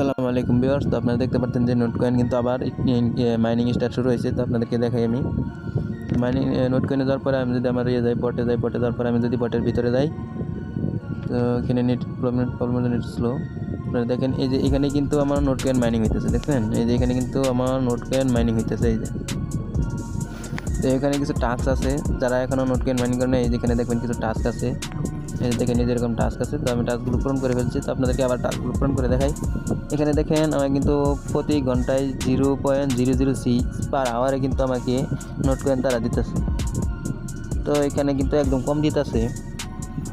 আসসালামু আলাইকুম ভিউয়ার্স, তো আপনারা দেখতে পাচ্ছেন যে নোট কয়েন কিন্তু আবার মাইনিং স্টার্ট শুরু হয়েছে, তো আপনাদেরকে দেখাই আমি। মাইনিং নোট কয়েনে যাওয়ার পরে আমি যদি আমার ইয়ে যাই বটে যাই বটে যাওয়ার পরে আমি যদি বটের ভিতরে যাই, তো এখানে net problem problem net slow আপনারা দেখেন, এই যে এখানে কিন্তু আমার নোট কয়েন মাইনিং হইতেছে, দেখছেন? এই যে এখানে কিন্তু আমার নোট কয়েন মাইনিং হইতেছে, এই যে। তো এখানে কিছু টাস্ক আছে, যারা এখনও নোট কয়েন মাইনিং করে না এই যে এখানে দেখবেন কিছু টাস্ক আছে। যে দেখেন যে এরকম টাস্ক আছে, তো আমি টাস্কগুলো পূরণ করে ফেলছি। তো আপনাদেরকে আবার টাস্কগুলো পূরণ করে দেখাই। এখানে দেখেন আমার কিন্তু প্রতি ঘন্টায় zero point zero zero six per আওয়ারে কিন্তু আমাকে নোট কয়েন তারা দিতেছে। তো এখানে কিন্তু একদম কম দিতেছে।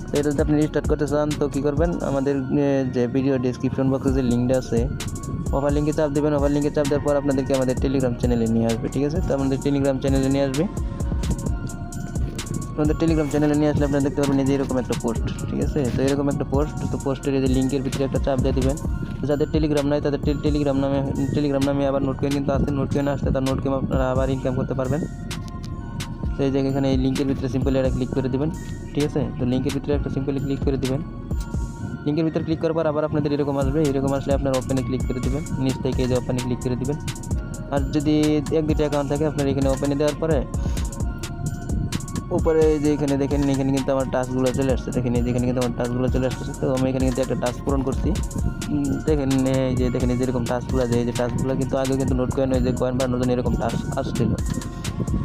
তো এটা যদি আপনি রিস্টার্ট করতে চান, তো কী করবেন? আমাদের যে ভিডিও ডিসক্রিপশন বক্সে যে লিঙ্কটা আছে ওভার লিঙ্কে চাপ দেবেন। ওভার লিঙ্কে চাপ দেওয়ার পর আপনাদেরকে আমাদের টেলিগ্রাম চ্যানেলে নিয়ে আসবে, ঠিক আছে? তো আমাদের টেলিগ্রাম চ্যানেলে নিয়ে আসবে। আমাদের টেলিগ্রাম চ্যানেলে নিয়ে আসলে আপনারা দেখতে পারবেন এই যে এরকম একটা পোস্ট ঠিক আছে? তো এরকম একটা পোস্ট তো পোস্টের এই লিঙ্কের ভিতরে একটা চাপ দিয়ে দিবেন। তো যাদের টেলিগ্রাম নাই, তাদের টেলিগ্রাম নামে টেলিগ্রাম নামে আবার নোট কয়েন কিন্তু আছে নোট কয়েন আসলে তার নোট কয়েন আপনারা আবার ইনকাম করতে পারবেন। তো এই যে এখানে এই লিঙ্কের ভিতরে সিম্পলি একটা ক্লিক করে দিবেন, ঠিক আছে? তো লিঙ্কের ভিতরে একটা সিম্পলি ক্লিক করে দিবেন। লিঙ্কের ভিতরে ক্লিক করার পর আবার আপনাদের এরকম আসবে। এরকম আসলে আপনার ওপেনে ক্লিক করে দিবেন। নিচ থেকে যে ওপেনে ক্লিক করে দিবেন। আর যদি এক দুটো অ্যাকাউন্ট থাকে, আপনার এখানে ওপেনে দেওয়ার পরে উপরে যে এখানে দেখেন, এখানে কিন্তু আমার টাস্কগুলো চলে আসছে। দেখেন, এই যে এখানে কিন্তু আমার টাস্কগুলো চলে আসছে তো আমি এখানে কিন্তু একটা টাস্ক পূরণ করছি। দেখেন, এই যে দেখেন, এই যে এরকম টাস্কগুলো এই যে টাস্কগুলো কিন্তু আগে কিন্তু নোট কয়েন যে কয়েন বা নতুন এরকম টাস্ক আসছিল।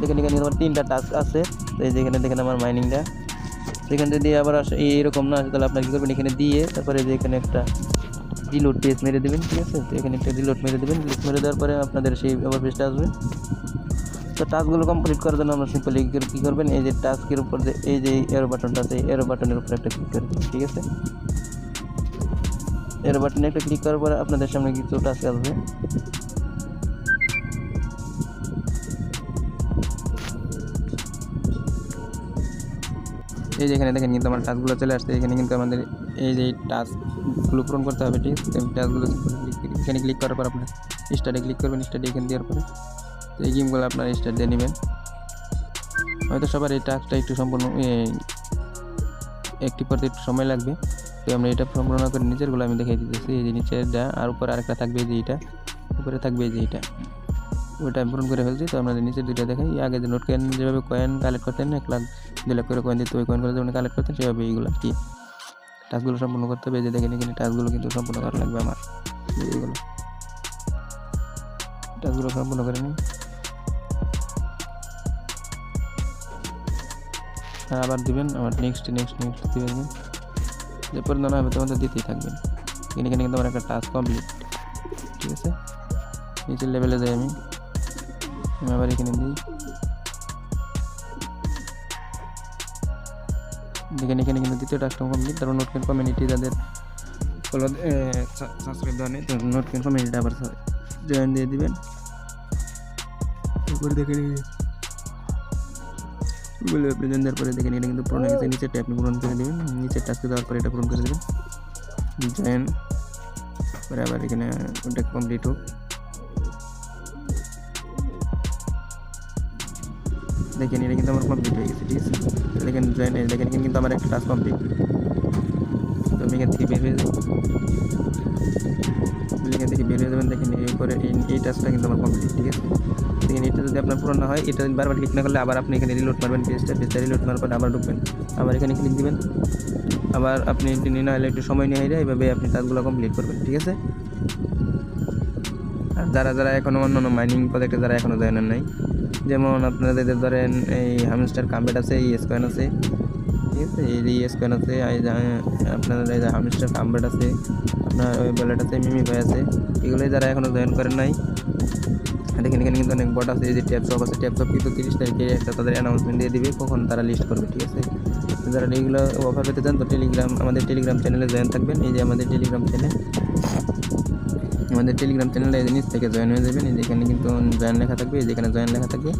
দেখেন, এখানে কিন্তু আমার তিনটা টাস্ক আছে। তো এই যে এখানে দেখেন আমার মাইনিংটা সেখানে যদি আবার আসে এরকম না আসে তাহলে আপনার কী করবেন? এখানে দিয়ে তারপরে যে এখানে একটা রিলোড পেজ মেরে দেবেন, ঠিক আছে? তো এখানে একটা রিলোড মেরে দেবেন। মেরে দেওয়ার পরে আপনাদের সেই ওভার পেজটা আসবে। তো টাস্কগুলো কমপ্লিট করার জন্য আমরা সিম্পলি কী করবেন? এই যে টাস্কের উপর যে, এই যে এরো বাটনটা আছে এরো বাটনের উপর একটা ক্লিক করে দেবেন, ঠিক আছে? এরো বাটনে একটা ক্লিক করার পরে আপনাদের সামনে কিছু টাস্ক আসবে। এই যে এখানে দেখেন কিন্তু আমার টাস্কগুলো চলে আসছে, এখানে কিন্তু আমাদের এই যে টাস্কগুলো পূরণ করতে হবে, ঠিক আছে? টাস্কগুলো এখানে ক্লিক করার পর আপনার স্টাডি ক্লিক করবেন স্টার্টে এখানে দেওয়ার পরে। তো এই গেমগুলো আপনার স্টার্ট দিয়ে নেবেন। হয়তো সবার এই টাস্কটা একটু সম্পূর্ণ একটি করতে একটু সময় লাগবে। তো আমরা এটা সম্পূর্ণ করে নিচেরগুলো আমি দেখিয়ে দিতেছি। এই যে নিচেরটা, আর উপরে আরেকটা থাকবে যে এটা। উপরে থাকবে যে এটা। ওইটা পূরণ করে ফেলছি। তো আপনাদের নিচের দুইটা দেখাই, আগে যে নোট কয়েন যেভাবে কয়েন কালেক্ট করতেন, এক লাখ দু লাখ করে কয়েন দিতে, ওই কয়েনগুলো যেমন কালেক্ট করতেন, সেভাবে এইগুলো কি টাস্কগুলো সম্পূর্ণ করতে হবে। যে দেখেন, এখানে টাস্কগুলো কিন্তু সম্পূর্ণ করা লাগবে আমার। এই এইগুলো। টাস্কগুলো সম্পূর্ণ করে নিই। আর আবার দিবেন, আবার নেক্সট নেক্সট নেক্সট দিবেন। যে পর্যন্ত না হবে, তখন তো দিতেই থাকবেন। এখানে এখানে কিন্তু আমার একটা টাস্ক কমপ্লিট ঠিক আছে? নিচের লেভেলে যাই আমি। আমি আবার এখানে দিই। দেখেন, এখানে কিন্তু দ্বিতীয় টাস্কটা কমপ্লিট তারপর নোট পেন কমিউনিটি যাদের ফলো সাবস্ক্রাইব দেওয়া নেই তো নোট পেন কমিউনিটি আবার জয়েন দিয়ে দিবেন। তারপরে দেখেন এই আপনি জয়েন দেওয়ার পরে দেখেন এটা কিন্তু পূরণ হয়ে গেছে নিচেরটা আপনি পূরণ করে দেবেন। নিচের টাস্কে দেওয়ার পরে এটা পূরণ করে দেবেন। জয়েন পরে আবার এখানে ওটা কমপ্লিট হোক। দেখেন এটা কিন্তু আমার কমপ্লিট হয়ে গেছে ঠিক আছে? দেখেন জয়েন দেখেন কিন্তু আমার একটা টাস্ক কমপ্লিট তো আমি এখান থেকে বের হয়ে যাই। এখান বের হয়ে যাবেন দেখেন এই এই টাস্কটা কিন্তু আমার কমপ্লিট, ঠিক আছে? দেখেন, এটা যদি আপনার পুরো না হয়, এটা বারবার ক্লিক না করলে আবার আপনি এখানে রিলোড মারবেন পেজটা পেজটা রিলোড মারার পরে আবার ঢুকবেন। আবার এখানে ক্লিক দিবেন। আবার আপনি নিয়ে না হলে একটু সময় নিয়ে যায় এইভাবে আপনি টাস্কগুলো কমপ্লিট করবেন, ঠিক আছে? আর যারা যারা এখনও অন্য অন্য মাইনিং প্রজেক্টে যারা এখনও জয়েন নাই, যেমন আপনাদের ধরেন এই হামস্টার কাম্বেট আছে, এই স্কোয়ান আছে ঠিক আছে? এই যে স্কোয়ান আছে আপনাদের এই যে হামস্টার কাম্বেট আছে, আপনার ওই বলেট আছে, মিমি ভাই আছে, এগুলোই যারা এখনও জয়েন করেন নাই, দেখেন, এখানে কিন্তু অনেক বট আছে, এই যে ট্যাপ শপ আছে ট্যাপ শপ কিন্তু তিরিশ তারিখে একটা তাদের অ্যানাউন্সমেন্ট দিয়ে দিবে, কখন তারা লিস্ট করবে, ঠিক আছে? যারা এইগুলো অফার পেতে চান, তো টেলিগ্রাম আমাদের টেলিগ্রাম চ্যানেলে জয়েন থাকবেন, এই যে আমাদের টেলিগ্রাম চ্যানেল আমাদের টেলিগ্রাম চ্যানেলে এই নিচ থেকে জয়েন হয়ে যাবেন, এই যেখানে কিন্তু জয়েন লেখা থাকবে, এই যেখানে জয়েন লেখা থাকবে,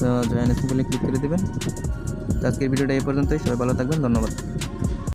তো জয়েন সিম্পলি ক্লিক করে দেবেন আজকের ভিডিওটা এই পর্যন্তই সবাই ভালো থাকবেন ধন্যবাদ।